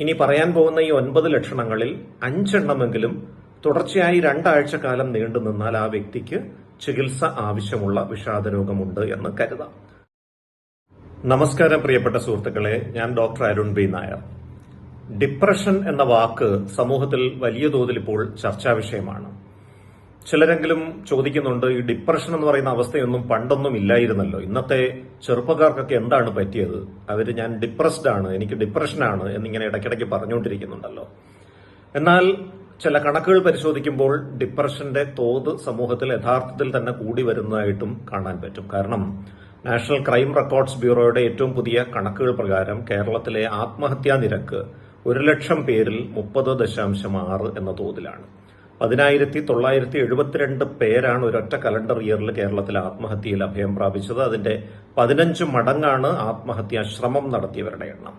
ഇനി പറയാൻ പോകുന്ന ഈ ഒൻപത് ലക്ഷണങ്ങളിൽ അഞ്ചെണ്ണമെങ്കിലും തുടർച്ചയായി രണ്ടാഴ്ച കാലം നീണ്ടു നിന്നാൽ ആ വ്യക്തിക്ക് ചികിത്സ ആവശ്യമുള്ള വിഷാദരോഗമുണ്ട് എന്ന് കരുതാം. നമസ്കാരം പ്രിയപ്പെട്ട സുഹൃത്തുക്കളെ ഞാൻ doctor Arun B Nair. Depression എന്ന വാക്ക് സമൂഹത്തിൽ വലിയ തോതിൽ ഇപ്പോൾ ചർച്ചാ വിഷയമാണ് ചിലരെങ്കിലും ചോദിക്കുന്നുണ്ട് ഈ ഡിപ്രഷൻ എന്ന് പറയുന്ന അവസ്ഥയൊന്നും പണ്ടൊന്നും ഇല്ലായിരുന്നല്ലോ. ഇന്നത്തെ ചെറുപ്പക്കാർക്കൊക്കെ എന്താണ് പറ്റിയത്? അവർ ഞാൻ ഡിപ്രസ്ഡ് ആണ് എനിക്ക് ഡിപ്രഷനാണ് എന്നിങ്ങനെ ഇടയ്ക്കിടയ്ക്ക് പറഞ്ഞുകൊണ്ടിരിക്കുന്നുണ്ടല്ലോ. എന്നാൽ ചില കണക്കുകൾ പരിശോധിക്കുമ്പോൾ ഡിപ്രഷന്റെ തോത് സമൂഹത്തിൽ യഥാർത്ഥത്തിൽ തന്നെ കൂടി വരുന്നതായിട്ടും കാണാൻ പറ്റും. കാരണം നാഷണൽ ക്രൈം റെക്കോർഡ്സ് ബ്യൂറോയുടെ ഏറ്റവും പുതിയ കണക്കുകൾ പ്രകാരം കേരളത്തിലെ ആത്മഹത്യാ നിരക്ക് ഒരു ലക്ഷം പേരിൽ മുപ്പത് ദശാംശം ആറ് എന്ന തോതിലാണ്. പതിനായിരത്തി തൊള്ളായിരത്തി എഴുപത്തിരണ്ട് പേരാണ് ഒരൊറ്റ കലണ്ടർ ഇയറിൽ കേരളത്തിൽ ആത്മഹത്യയിൽ അഭയം പ്രാപിച്ചത്. അതിന്റെ പതിനഞ്ച് മടങ്ങാണ് ആത്മഹത്യാ ശ്രമം നടത്തിയവരുടെ എണ്ണം.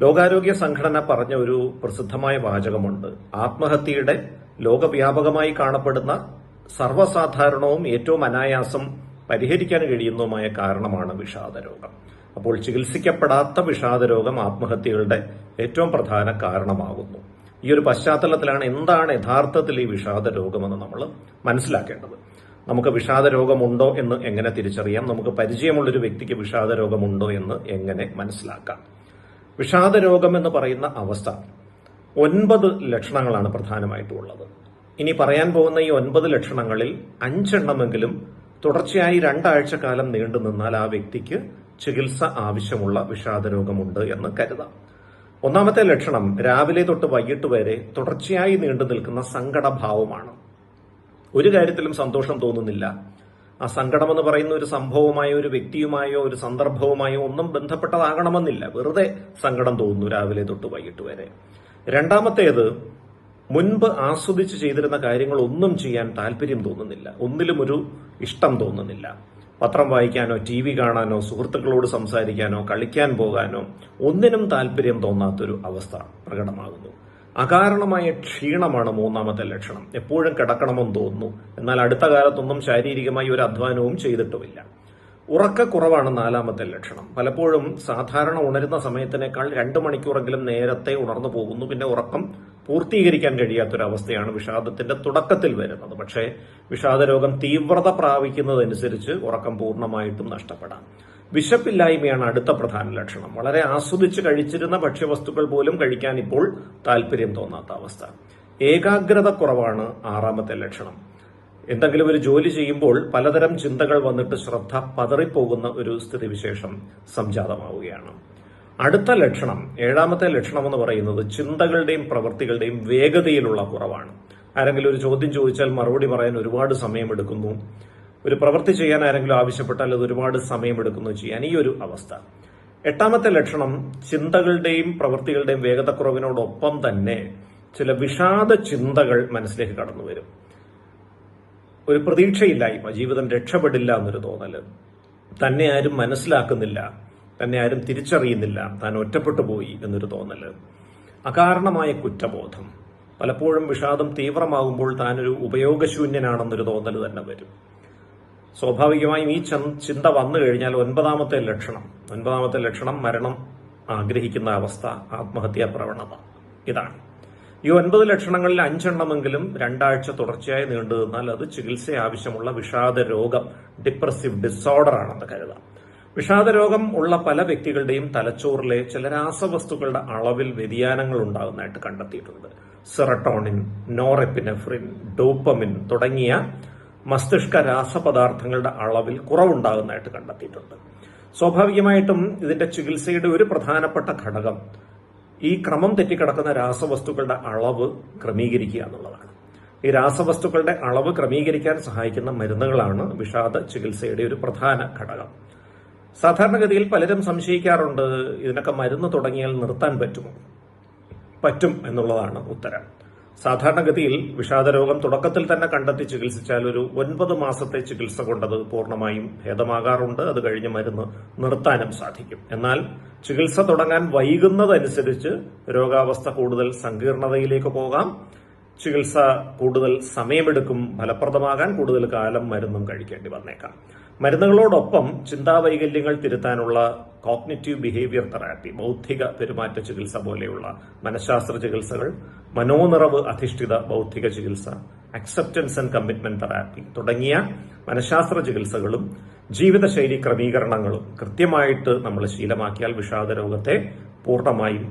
ലോകാരോഗ്യ സംഘടന പറഞ്ഞ ഒരു പ്രസിദ്ധമായ വാചകമുണ്ട്. ആത്മഹത്യയുടെ ലോകവ്യാപകമായി കാണപ്പെടുന്ന സർവസാധാരണവും ഏറ്റവും അനായാസം പരിഹരിക്കാൻ കഴിയുന്നതുമായ കാരണമാണ് വിഷാദരോഗം. അപ്പോൾ ചികിത്സിക്കപ്പെടാത്ത വിഷാദരോഗം ആത്മഹത്യകളുടെ ഏറ്റവും പ്രധാന കാരണമാകുന്നു. ഈ ഒരു പശ്ചാത്തലത്തിലാണ് എന്താണ് യഥാർത്ഥത്തിൽ ഈ വിഷാദ രോഗമെന്ന് നമ്മൾ മനസ്സിലാക്കേണ്ടത്. നമുക്ക് വിഷാദ രോഗമുണ്ടോ എന്ന് എങ്ങനെ തിരിച്ചറിയാം? നമുക്ക് പരിചയമുള്ളൊരു വ്യക്തിക്ക് വിഷാദ രോഗമുണ്ടോ എന്ന് എങ്ങനെ മനസ്സിലാക്കാം? വിഷാദ രോഗം എന്ന് പറയുന്ന അവസ്ഥ ഒൻപത് ലക്ഷണങ്ങളാണ് പ്രധാനമായിട്ടുള്ളത്. ഇനി പറയാൻ പോകുന്ന ഈ ഒൻപത് ലക്ഷണങ്ങളിൽ അഞ്ചെണ്ണമെങ്കിലും തുടർച്ചയായി രണ്ടാഴ്ച കാലം നീണ്ടു നിന്നാൽ ആ വ്യക്തിക്ക് ചികിത്സ ആവശ്യമുള്ള വിഷാദ രോഗമുണ്ട് എന്ന് കരുതാം. ഒന്നാമത്തെ ലക്ഷണം രാവിലെ തൊട്ട് വൈകിട്ട് വരെ തുടർച്ചയായി നീണ്ടു നിൽക്കുന്ന സങ്കടഭാവമാണ്. ഒരു കാര്യത്തിലും സന്തോഷം തോന്നുന്നില്ല. ആ സങ്കടം എന്ന് പറയുന്ന ഒരു സംഭവമായോ ഒരു വ്യക്തിയുമായോ ഒരു സന്ദർഭവുമായോ ഒന്നും ബന്ധപ്പെട്ടതാകണമെന്നില്ല. വെറുതെ സങ്കടം തോന്നുന്നു രാവിലെ തൊട്ട് വൈകിട്ട് വരെ. രണ്ടാമത്തേത് മുൻപ് ആസ്വദിച്ച് ചെയ്തിരുന്ന കാര്യങ്ങൾ ഒന്നും ചെയ്യാൻ താല്പര്യം തോന്നുന്നില്ല. ഒന്നിലും ഒരു ഇഷ്ടം തോന്നുന്നില്ല. പത്രം വായിക്കാനോ ടി വി കാണാനോ സുഹൃത്തുക്കളോട് സംസാരിക്കാനോ കളിക്കാൻ പോകാനോ ഒന്നിനും താല്പര്യം തോന്നാത്തൊരു അവസ്ഥ പ്രകടമാകുന്നു. അകാരണമായ ക്ഷീണമാണ് മൂന്നാമത്തെ ലക്ഷണം. എപ്പോഴും കിടക്കണമെന്ന് തോന്നുന്നു. എന്നാൽ അടുത്ത കാലത്തൊന്നും ശാരീരികമായി ഒരു അധ്വാനവും ചെയ്തിട്ടുമില്ല. ഉറക്കക്കുറവാണ് നാലാമത്തെ ലക്ഷണം. പലപ്പോഴും സാധാരണ ഉണരുന്ന സമയത്തിനേക്കാൾ രണ്ടു മണിക്കൂറെങ്കിലും നേരത്തെ ഉണർന്നു പോകുന്നു. പിന്നെ ഉറക്കം പൂർത്തീകരിക്കാൻ കഴിയാത്തൊരവസ്ഥയാണ് വിഷാദത്തിന്റെ തുടക്കത്തിൽ വരുന്നത്. പക്ഷേ വിഷാദരോഗം തീവ്രത പ്രാപിക്കുന്നതനുസരിച്ച് ഉറക്കം പൂർണമായിട്ടും നഷ്ടപ്പെടാം. വിശപ്പില്ലായ്മയാണ് അടുത്ത പ്രധാന ലക്ഷണം. വളരെ ആസ്വദിച്ച് കഴിച്ചിരുന്ന ഭക്ഷ്യവസ്തുക്കൾ പോലും കഴിക്കാൻ ഇപ്പോൾ താല്പര്യം തോന്നാത്ത അവസ്ഥ. ഏകാഗ്രത കുറവാണ് ആറാമത്തെ ലക്ഷണം. എന്തെങ്കിലും ഒരു ജോലി ചെയ്യുമ്പോൾ പലതരം ചിന്തകൾ വന്നിട്ട് ശ്രദ്ധ പതറിപ്പോകുന്ന ഒരു സ്ഥിതിവിശേഷം സംജാതമാവുകയാണ്. അടുത്ത ലക്ഷണം ഏഴാമത്തെ ലക്ഷണം എന്ന് പറയുന്നത് ചിന്തകളുടെയും പ്രവൃത്തികളുടെയും വേഗതയിലുള്ള കുറവാണ്. ആരെങ്കിലും ഒരു ചോദ്യം ചോദിച്ചാൽ മറുപടി പറയാൻ ഒരുപാട് സമയമെടുക്കുന്നു. ഒരു പ്രവൃത്തി ചെയ്യാൻ ആരെങ്കിലും ആവശ്യപ്പെട്ടാൽ അത് ഒരുപാട് സമയമെടുക്കുന്നു ചെയ്യാൻ ഈ ഒരു അവസ്ഥ. എട്ടാമത്തെ ലക്ഷണം ചിന്തകളുടെയും പ്രവൃത്തികളുടെയും വേഗതക്കുറവിനോടൊപ്പം തന്നെ ചില വിഷാദ ചിന്തകൾ മനസ്സിലേക്ക് കടന്നു വരും. ഒരു പ്രതീക്ഷയില്ലായ്മ ജീവിതം രക്ഷപ്പെടില്ല എന്നൊരു തോന്നൽ. തന്നെ ആരും മനസ്സിലാക്കുന്നില്ല. തന്നെ ആരും തിരിച്ചറിയുന്നില്ല. താൻ ഒറ്റപ്പെട്ടു പോയി എന്നൊരു തോന്നൽ. അകാരണമായ കുറ്റബോധം. പലപ്പോഴും വിഷാദം തീവ്രമാകുമ്പോൾ താനൊരു ഉപയോഗശൂന്യനാണെന്നൊരു തോന്നൽ തന്നെ വരും. സ്വാഭാവികമായും ഈ ചിന്ത വന്നു കഴിഞ്ഞാൽ ഒൻപതാമത്തെ ലക്ഷണം ഒൻപതാമത്തെ ലക്ഷണം മരണം ആഗ്രഹിക്കുന്ന അവസ്ഥ ആത്മഹത്യാ പ്രവണത. ഇതാണ്. ഈ ഒൻപത് ലക്ഷണങ്ങളിൽ അഞ്ചെണ്ണമെങ്കിലും രണ്ടാഴ്ച തുടർച്ചയായി നീണ്ടു നിന്നാൽ അത് ചികിത്സ ആവശ്യമുള്ള വിഷാദ രോഗം ഡിപ്രസീവ് ഡിസോർഡർ ആണെന്ന് കരുതാം. വിഷാദ രോഗം ഉള്ള പല വ്യക്തികളുടെയും തലച്ചോറിലെ ചില രാസവസ്തുക്കളുടെ അളവിൽ വ്യതിയാനങ്ങൾ ഉണ്ടാകുന്നതായിട്ട് കണ്ടെത്തിയിട്ടുണ്ട്. സെറട്ടോണിൻ നോറെപ്പിനെഫ്രിൻ ഡോപ്പമിൻ തുടങ്ങിയ മസ്തിഷ്ക രാസപദാർത്ഥങ്ങളുടെ അളവിൽ കുറവുണ്ടാകുന്നതായിട്ട് കണ്ടെത്തിയിട്ടുണ്ട്. സ്വാഭാവികമായിട്ടും ഇതിന്റെ ചികിത്സയുടെ ഒരു പ്രധാനപ്പെട്ട ഘടകം ഈ ക്രമം തെറ്റിക്കിടക്കുന്ന രാസവസ്തുക്കളുടെ അളവ് ക്രമീകരിക്കുക എന്നുള്ളതാണ്. ഈ രാസവസ്തുക്കളുടെ അളവ് ക്രമീകരിക്കാൻ സഹായിക്കുന്ന മരുന്നുകളാണ് വിഷാദ ചികിത്സയുടെ ഒരു പ്രധാന ഘടകം. സാധാരണഗതിയിൽ പലരും സംശയിക്കാറുണ്ട് ഇതിനൊക്കെ മരുന്ന് തുടങ്ങിയാൽ നിർത്താൻ പറ്റുമോ പറ്റും എന്നുള്ളതാണ് ഉത്തരം. സാധാരണഗതിയിൽ വിഷാദരോഗം തുടക്കത്തിൽ തന്നെ കണ്ടെത്തി ചികിത്സിച്ചാൽ ഒരു ഒൻപത് മാസത്തെ ചികിത്സ കൊണ്ടത് പൂർണമായും ഭേദമാകാറുണ്ട്. അത് കഴിഞ്ഞ് മരുന്ന് നിർത്താനും സാധിക്കും. എന്നാൽ ചികിത്സ തുടങ്ങാൻ വൈകുന്നതനുസരിച്ച് രോഗാവസ്ഥ കൂടുതൽ സങ്കീർണതയിലേക്ക് പോകാം. ചികിത്സ കൂടുതൽ സമയമെടുക്കും ഫലപ്രദമാകാൻ കൂടുതൽ കാലം മരുന്നും കഴിക്കേണ്ടി വന്നേക്കാം. മരുന്നുകളോടൊപ്പം ചിന്താവൈകല്യങ്ങൾ തിരുത്താനുള്ള കോഗ്നിറ്റീവ് ബിഹേവിയർ തെറാപ്പി ബൗദ്ധിക പെരുമാറ്റ ചികിത്സ പോലെയുള്ള മനഃശാസ്ത്ര ചികിത്സകൾ മനോനിറവ് അധിഷ്ഠിത ബൗദ്ധിക ചികിത്സ അക്സെപ്റ്റൻസ് ആൻഡ് കമ്മിറ്റ്മെന്റ് തെറാപ്പി തുടങ്ങിയ മനഃശാസ്ത്ര ചികിത്സകളും ജീവിതശൈലി ക്രമീകരണങ്ങളും കൃത്യമായിട്ട് നമ്മൾ ശീലമാക്കിയാൽ വിഷാദ രോഗത്തെ പൂർണമായും